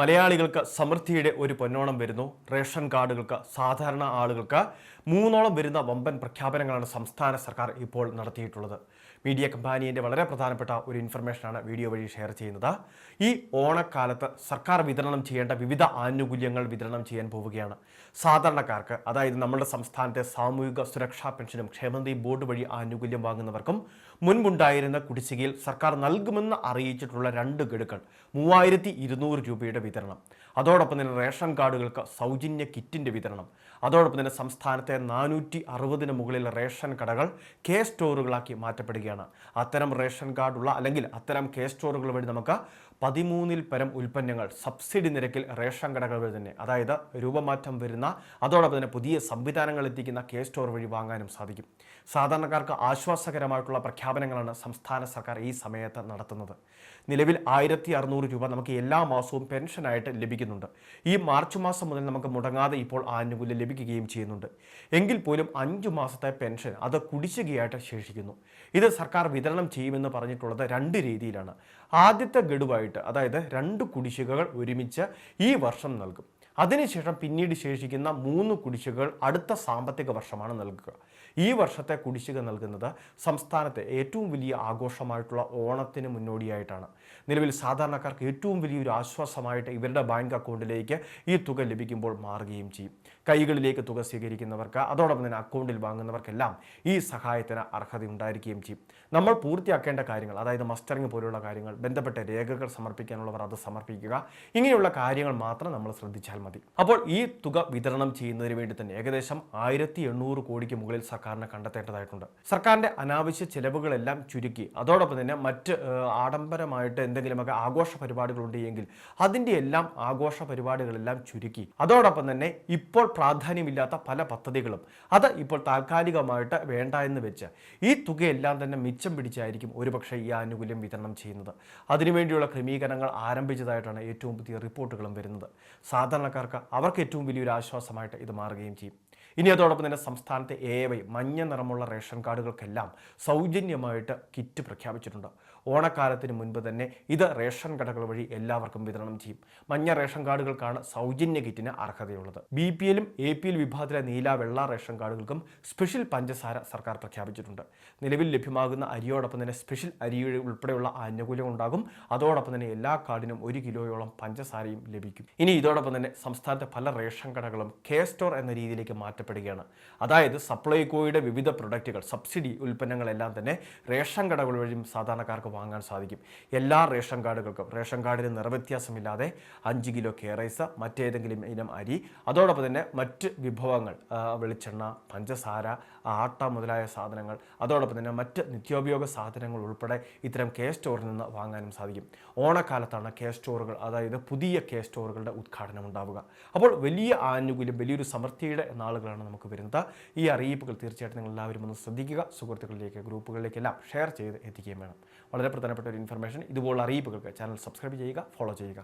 മലയാളികൾക്ക് സമൃദ്ധിയുടെ ഒരു പൊന്നോണം വരുന്നു. റേഷൻ കാർഡുകൾക്ക് സാധാരണ ആളുകൾക്ക് മൂന്നോളം വരുന്ന വമ്പൻ പ്രഖ്യാപനങ്ങളാണ് സംസ്ഥാന സർക്കാർ ഇപ്പോൾ നടത്തിയിട്ടുള്ളത്. മീഡിയ കമ്പാനിയുടെ വളരെ പ്രധാനപ്പെട്ട ഒരു ഇൻഫർമേഷനാണ് വീഡിയോ വഴി ഷെയർ ചെയ്യുന്നത്. ഈ ഓണക്കാലത്ത് സർക്കാർ വിതരണം ചെയ്യേണ്ട വിവിധ ആനുകൂല്യങ്ങൾ വിതരണം ചെയ്യാൻ പോവുകയാണ്. സാധാരണക്കാർക്ക് അതായത് നമ്മുടെ സംസ്ഥാനത്തെ സാമൂഹിക സുരക്ഷാ പെൻഷനും ക്ഷേമനിധി ബോർഡ് വഴി ആനുകൂല്യം വാങ്ങുന്നവർക്കും മുൻപുണ്ടായിരുന്ന കുടിശ്ശികയിൽ സർക്കാർ നൽകുമെന്ന് അറിയിച്ചിട്ടുള്ള രണ്ട് ഗഡുക്കൾ മൂവായിരത്തി രൂപയുടെ വിതരണം. അതോടൊപ്പം തന്നെ റേഷൻ കാർഡുകൾക്ക് സൗജന്യ കിറ്റിന്റെ വിതരണം. അതോടൊപ്പം തന്നെ സംസ്ഥാനത്തെ നാനൂറ്റി അറുപതിന് മുകളിൽ റേഷൻ കടകൾ കെ സ്റ്റോറുകളാക്കി മാറ്റപ്പെടുകയാണ്. അത്തരം റേഷൻ കാർഡുള്ള അല്ലെങ്കിൽ അത്തരം കെ സ്റ്റോറുകൾ വഴി നമുക്ക് പതിമൂന്നിൽ പരം ഉൽപ്പന്നങ്ങൾ സബ്സിഡി നിരക്കിൽ റേഷൻ കടകൾ വഴി തന്നെ അതായത് രൂപമാറ്റം വരുന്ന അതോടൊപ്പം തന്നെ പുതിയ സംവിധാനങ്ങൾ എത്തിക്കുന്ന കെ സ്റ്റോർ വഴി വാങ്ങാനും സാധിക്കും. സാധാരണക്കാർക്ക് ആശ്വാസകരമായിട്ടുള്ള പ്രഖ്യാപനങ്ങളാണ് സംസ്ഥാന സർക്കാർ ഈ സമയത്ത് നടത്തുന്നത്. നിലവിൽ ആയിരത്തി രൂപ നമുക്ക് എല്ലാ മാസവും പെൻഷനായിട്ട് ലഭിക്കുന്നുണ്ട്. ഈ മാർച്ച് മാസം മുതൽ നമുക്ക് മുടങ്ങാതെ ഇപ്പോൾ ആനുകൂല്യം ലഭിക്കുകയും ചെയ്യുന്നുണ്ട്. എങ്കിൽ പോലും അഞ്ചു മാസത്തെ പെൻഷൻ അത് കുടിശ്ശികയായിട്ട് ശേഷിക്കുന്നു. ഇത് സർക്കാർ വിതരണം ചെയ്യുമെന്ന് പറഞ്ഞിട്ടുള്ളത് രണ്ട് രീതിയിലാണ്. ആദ്യത്തെ ഗഡുവായിട്ട് അതായത് രണ്ട് കുടിശ്ശികകൾ ഒരുമിച്ച് ഈ വർഷം നൽകും. അതിനുശേഷം പിന്നീട് ശേഷിക്കുന്ന മൂന്ന് കുടിശ്ശികകൾ അടുത്ത സാമ്പത്തിക വർഷമാണ് നൽകുക. ഈ വർഷത്തെ കുടിശ്ശിക നൽകുന്നത് സംസ്ഥാനത്തെ ഏറ്റവും വലിയ ആഘോഷമായിട്ടുള്ള ഓണത്തിന് മുന്നോടിയായിട്ടാണ്. നിലവിൽ സാധാരണക്കാർക്ക് ഏറ്റവും വലിയൊരു ആശ്വാസമായിട്ട് ഇവരുടെ ബാങ്ക് അക്കൗണ്ടിലേക്ക് ഈ തുക ലഭിക്കുമ്പോൾ മാറുകയും ചെയ്യും. കൈകളിലേക്ക് തുക സ്വീകരിക്കുന്നവർക്ക് അതോടൊപ്പം തന്നെ അക്കൗണ്ടിൽ വാങ്ങുന്നവർക്കെല്ലാം ഈ സഹായത്തിന് അർഹത ഉണ്ടായിരിക്കുകയും ചെയ്യും. നമ്മൾ പൂർത്തിയാക്കേണ്ട കാര്യങ്ങൾ അതായത് മസ്റ്ററിംഗ് പോലുള്ള കാര്യങ്ങൾ ബന്ധപ്പെട്ട രേഖകൾ സമർപ്പിക്കാനുള്ളവർ അത് സമർപ്പിക്കുക ഇങ്ങനെയുള്ള കാര്യങ്ങൾ മാത്രം നമ്മൾ ശ്രദ്ധിച്ചാൽ മതി. അപ്പോൾ ഈ തുക വിതരണം ചെയ്യുന്നതിന് വേണ്ടി തന്നെ ഏകദേശം ആയിരത്തി എണ്ണൂറ് കോടിക്ക് മുകളിൽ സർക്കാരിനെ കണ്ടെത്തേണ്ടതായിട്ടുണ്ട്. സർക്കാരിന്റെ അനാവശ്യ ചെലവുകളെല്ലാം ചുരുക്കി. അതോടൊപ്പം തന്നെ മറ്റ് ആഡംബരമായിട്ട് എന്തെങ്കിലുമൊക്കെ ആഘോഷ പരിപാടികളുണ്ട് എങ്കിൽ അതിന്റെ എല്ലാം ആഘോഷ പരിപാടികളെല്ലാം ചുരുക്കി. അതോടൊപ്പം തന്നെ ഇപ്പോൾ പ്രാധാന്യമില്ലാത്ത പല പദ്ധതികളും അത് ഇപ്പോൾ താൽക്കാലികമായിട്ട് വേണ്ട എന്ന് വെച്ച് ഈ തുകയെല്ലാം തന്നെ മിച്ചം പിടിച്ചായിരിക്കും ഒരുപക്ഷെ ഈ ആനുകൂല്യം വിതരണം ചെയ്യുന്നത്. അതിനുവേണ്ടിയുള്ള ക്രമീകരണങ്ങൾ ആരംഭിച്ചതായിട്ടാണ് ഏറ്റവും പുതിയ റിപ്പോർട്ടുകളും വരുന്നത്. സാധാരണക്കാർക്ക് അവർക്ക് ഏറ്റവും വലിയൊരു ആശ്വാസമായിട്ട് ഇത് മാറുകയും ചെയ്യും. ഇനി അതോടൊപ്പം തന്നെ സംസ്ഥാനത്തെ എ വൈ മഞ്ഞ നിറമുള്ള റേഷൻ കാർഡുകൾക്കെല്ലാം സൗജന്യമായിട്ട് കിറ്റ് പ്രഖ്യാപിച്ചിട്ടുണ്ട്. ഓണക്കാലത്തിന് മുൻപ് തന്നെ ഇത് റേഷൻ കടകൾ വഴി എല്ലാവർക്കും വിതരണം ചെയ്യും. മഞ്ഞ റേഷൻ കാർഡുകൾക്കാണ് സൗജന്യ കിറ്റിന് അർഹതയുള്ളത്. ബി പി എല്ലും എ പി എൽ വിഭാഗത്തിലെ നീല വെള്ള റേഷൻ കാർഡുകൾക്കും സ്പെഷ്യൽ പഞ്ചസാര സർക്കാർ പ്രഖ്യാപിച്ചിട്ടുണ്ട്. നിലവിൽ ലഭ്യമാകുന്ന അരിയോടൊപ്പം തന്നെ സ്പെഷ്യൽ അരി ഉൾപ്പെടെയുള്ള ആനുകൂല്യം ഉണ്ടാകും അതോടൊപ്പം തന്നെ എല്ലാ കാർഡിനും ഒരു കിലോയോളം പഞ്ചസാരയും ലഭിക്കും. ഇനി ഇതോടൊപ്പം തന്നെ സംസ്ഥാനത്തെ പല റേഷൻ കടകളും കെ സ്റ്റോർ എന്ന രീതിയിലേക്ക് മാറ്റപ്പെടുകയാണ്. അതായത് സപ്ലൈകോയുടെ വിവിധ പ്രൊഡക്റ്റുകൾ സബ്സിഡി ഉൽപ്പന്നങ്ങളെല്ലാം തന്നെ റേഷൻ കടകൾ വഴിയും സാധാരണക്കാർക്ക് വാങ്ങാൻ സാധിക്കും. എല്ലാ റേഷൻ കാർഡുകൾക്കും റേഷൻ കാർഡിന് നിറവ്യത്യാസമില്ലാതെ അഞ്ച് കിലോ കേറൈസ മറ്റേതെങ്കിലും ഇനം അരി അതോടൊപ്പം തന്നെ മറ്റ് വിഭവങ്ങൾ വെളിച്ചെണ്ണ പഞ്ചസാര ആട്ട മുതലായ സാധനങ്ങൾ അതോടൊപ്പം തന്നെ മറ്റ് നിത്യോപയോഗ സാധനങ്ങൾ ഉൾപ്പെടെ ഇത്തരം കെ സ്റ്റോറിൽ നിന്ന് വാങ്ങാനും സാധിക്കും. ഓണക്കാലത്താണ് കെ സ്റ്റോറുകൾ അതായത് പുതിയ കെ സ്റ്റോറുകളുടെ ഉദ്ഘാടനം ഉണ്ടാവുക. അപ്പോൾ വലിയ ആനുകൂല്യം വലിയൊരു സമൃദ്ധിയുടെ നാളുകളാണ് നമുക്ക് വരുന്നത്. ഈ അറിയിപ്പുകൾ തീർച്ചയായിട്ടും നിങ്ങൾ എല്ലാവരും ഒന്ന് ശ്രദ്ധിക്കുക. സുഹൃത്തുക്കളിലേക്ക് ഗ്രൂപ്പുകളിലേക്കെല്ലാം ഷെയർ ചെയ്ത് എത്തിക്കുകയും വേണം. വളരെ പ്രധാനപ്പെട്ട ഒരു ഇൻഫർമേഷൻ ഇതുപോലുള്ള അറിയിപ്പുകൾക്ക് ചാനൽ സബ്സ്ക്രൈബ് ചെയ്യുക ഫോളോ ചെയ്യുക.